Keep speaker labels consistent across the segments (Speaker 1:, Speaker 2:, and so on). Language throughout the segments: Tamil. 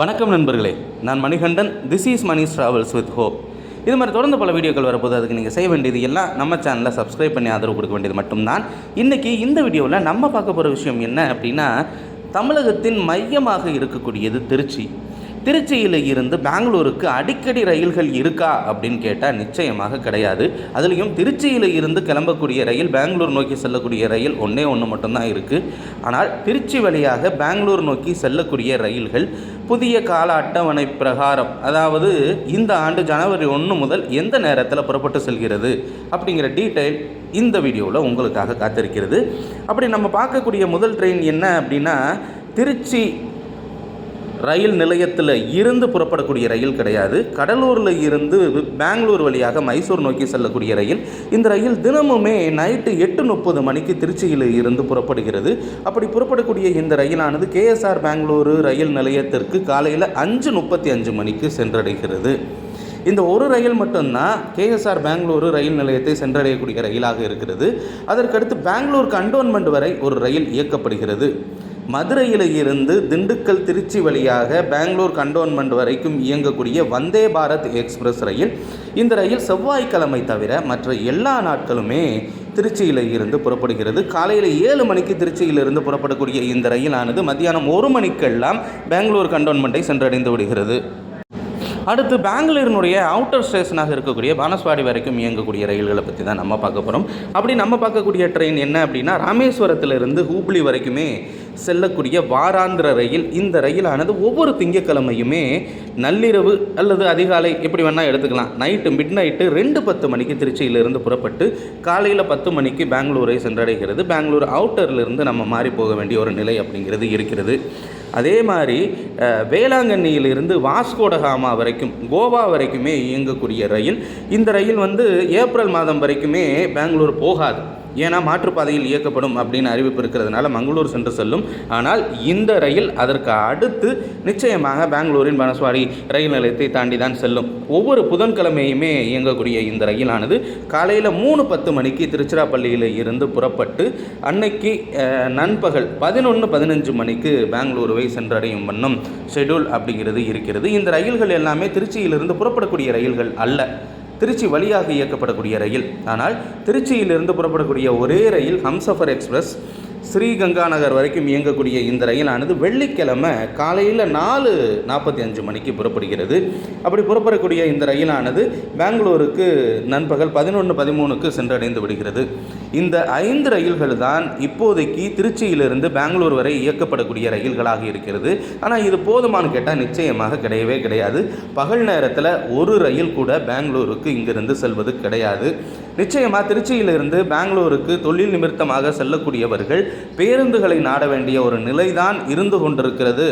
Speaker 1: வணக்கம் நண்பர்களே. நான் Manikandan. This is Mani travels with hope இது மாதிரி தொடர்ந்து பல வீடியோக்கள் வரப்போது அதுக்கு நீங்கள் செய்ய வேண்டியது எல்லாம் நம்ம சேனலில் சப்ஸ்கிரைப் பண்ணி ஆதரவு கொடுக்க வேண்டியது மட்டும்தான். இன்றைக்கி இந்த வீடியோவில் நம்ம பார்க்க போகிற விஷயம் என்ன அப்படின்னா தமிழகத்தின் மையமாக இருக்கக்கூடியது திருச்சி. திருச்சியில் இருந்து பெங்களூருக்கு அடிக்கடி ரயில்கள் இருக்கா அப்படின்னு கேட்டால் நிச்சயமாக கிடையாது. அதுலேயும் திருச்சியில் இருந்து கிளம்பக்கூடிய ரயில் பெங்களூர் நோக்கி செல்லக்கூடிய ரயில் ஒன்றே ஒன்று மட்டும்தான் இருக்குது ஆனால் திருச்சி வழியாக பெங்களூர் நோக்கி செல்லக்கூடிய ரயில்கள் புதிய கால அட்டவணை பிரகாரம் அதாவது இந்த ஆண்டு ஜனவரி ஒன்று முதல் எந்த நேரத்தில் புறப்பட்டு செல்கிறது அப்படிங்கிற டீட்டெயில் இந்த வீடியோவில் உங்களுக்காக காத்திருக்கிறது. அப்படி நம்ம பார்க்கக்கூடிய முதல் ட்ரெயின் என்ன அப்படின்னா திருச்சி ரயில் நிலையத்தில் இருந்து புறப்படக்கூடிய ரயில் கிடையாது. கடலூரில் இருந்து பெங்களூர் வழியாக மைசூர் நோக்கி செல்லக்கூடிய ரயில். இந்த ரயில் தினமுமே நைட்டு எட்டு முப்பது மணிக்கு திருச்சியில் இருந்து புறப்படுகிறது. அப்படி புறப்படக்கூடிய இந்த ரயிலானது கேஎஸ்ஆர் பெங்களூரு ரயில் நிலையத்திற்கு காலையில் அஞ்சு முப்பத்தி அஞ்சு மணிக்கு சென்றடைகிறது. இந்த ஒரு ரயில் மட்டும்தான் கேஎஸ்ஆர் பெங்களூரு ரயில் நிலையத்தை சென்றடையக்கூடிய ரயிலாக இருக்கிறது. அதற்கடுத்து பெங்களூர் கண்டோன்மெண்ட் வரை ஒரு ரயில் இயக்கப்படுகிறது. மதுரையில் இருந்து திண்டுக்கல் திருச்சி வழியாக பெங்களூர் கண்டோன்மெண்ட் வரைக்கும் இயங்கக்கூடிய வந்தே பாரத் எக்ஸ்பிரஸ் ரயில். இந்த ரயில் செவ்வாய்க்கிழமை தவிர மற்ற எல்லா நாட்களுமே திருச்சியில் இருந்து புறப்படுகிறது. காலையில் ஏழு மணிக்கு திருச்சியிலிருந்து புறப்படக்கூடிய இந்த ரயிலானது மத்தியானம் ஒரு மணிக்கெல்லாம் பெங்களூர் கண்டோன்மெண்ட்டை சென்றடைந்து விடுகிறது. அடுத்து பெங்களூரினுடைய அவுட்டர் ஸ்டேஷனாக இருக்கக்கூடிய பானஸ்வாடி வரைக்கும் இயங்கக்கூடிய ரயில்களை பற்றி தான் நம்ம பார்க்க போகிறோம் அப்படி நம்ம பார்க்கக்கூடிய ட்ரெயின் என்ன அப்படின்னா ராமேஸ்வரத்திலிருந்து ஹூப்ளி வரைக்குமே செல்லக்கூடிய வாராந்திர ரயில் இந்த ரயிலானது ஒவ்வொரு திங்கக்கிழமையுமே நள்ளிரவு அல்லது அதிகாலை எப்படி வேணால் எடுத்துக்கலாம். நைட்டு மிட் நைட்டு ரெண்டு பத்து மணிக்கு திருச்சியிலிருந்து புறப்பட்டு காலையில் பத்து மணிக்கு பெங்களூரை சென்றடைகிறது. பெங்களூர் அவுட்டர்லேருந்து நம்ம மாறி போக வேண்டிய ஒரு நிலை அப்படிங்கிறது இருக்கிறது. அதே மாதிரி வேளாங்கண்ணியிலிருந்து வாஸ்கோடகாமா வரைக்கும் கோவா வரைக்குமே இயங்கக்கூடிய ரயில் இந்த ரயில் வந்து ஏப்ரல் மாதம் வரைக்குமே பெங்களூர் போகாது. ஏன்னா மாற்றுப்பாதையில் இயக்கப்படும் அப்படின்னு அறிவிப்பு இருக்கிறதுனால மங்களூர் சென்று செல்லும். ஆனால் இந்த ரயில் அதற்கு அடுத்து நிச்சயமாக பெங்களூரின் பனஸ்வாடி ரயில் நிலையத்தை தாண்டி தான் செல்லும். ஒவ்வொரு புதன்கிழமையுமே இயங்கக்கூடிய இந்த ரயிலானது காலையில் மூணு பத்து மணிக்கு திருச்சிராப்பள்ளியில் இருந்து புறப்பட்டு அன்னைக்கு நண்பகல் பதினொன்று பதினஞ்சு மணிக்கு பெங்களூருவை சென்றடையும் வண்ணம் ஷெடியூல் அப்படிங்கிறது இருக்கிறது. இந்த ரயில்கள் எல்லாமே திருச்சியிலிருந்து புறப்படக்கூடிய ரயில்கள் அல்ல. திருச்சி வழியாக இயக்கப்படக்கூடிய ரயில். ஆனால் திருச்சியிலிருந்து புறப்படக்கூடிய ஒரே ரயில் ஹம்சஃபர் எக்ஸ்பிரஸ் ஸ்ரீகங்கா நகர் வரைக்கும் இயங்கக்கூடிய இந்த ரயிலானது வெள்ளிக்கிழமை காலையில் நாலு நாற்பத்தி அஞ்சு மணிக்கு புறப்படுகிறது. அப்படி புறப்படக்கூடிய இந்த ரயிலானது பெங்களூருக்கு நண்பகல் பதினொன்று பதிமூணுக்கு சென்றடைந்து விடுகிறது. இந்த ஐந்து ரயில்கள் தான் இப்போதைக்கு திருச்சியிலிருந்து பெங்களூர் வரை இயக்கப்படக்கூடிய ரயில்களாக இருக்கிறது. ஆனால் இது போதுமானு கேட்டால் நிச்சயமாக கிடையவே கிடையாது. பகல் நேரத்தில் ஒரு ரயில் கூட பெங்களூருக்கு இங்கிருந்து செல்வது கிடையாது. நிச்சயமாக திருச்சியிலிருந்து பெங்களூருக்கு தொழில் நிமித்தமாக செல்லக்கூடியவர்கள் பேருந்துகளை நாட வேண்டிய ஒரு நிலைதான் இருந்து கொண்டிருக்கிறது.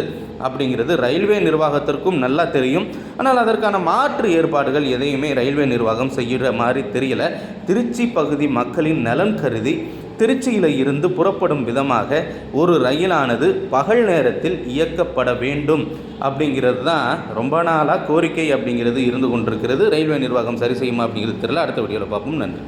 Speaker 1: அப்படிங்கிறது ரயில்வே நிர்வாகத்திற்கும் நல்லா தெரியும். ஆனால் அதற்கான மாற்று ஏற்பாடுகள் எதையுமே ரயில்வே நிர்வாகம் செய்கிற மாதிரி தெரியல. திருச்சி பகுதி மக்களின் நலன் கருதி திருச்சியில் இருந்து புறப்படும் விதமாக ஒரு ரயிலானது பகல் நேரத்தில் இயக்கப்பட வேண்டும் அப்படிங்கிறது தான் ரொம்ப நாளாக கோரிக்கை அப்படிங்கிறது இருந்து கொண்டிருக்கிறது. ரயில்வே நிர்வாகம் சரி செய்யுமா அப்படிங்கிறது தெரியல. அடுத்த வீடியோவில் பார்ப்போம். நன்றி.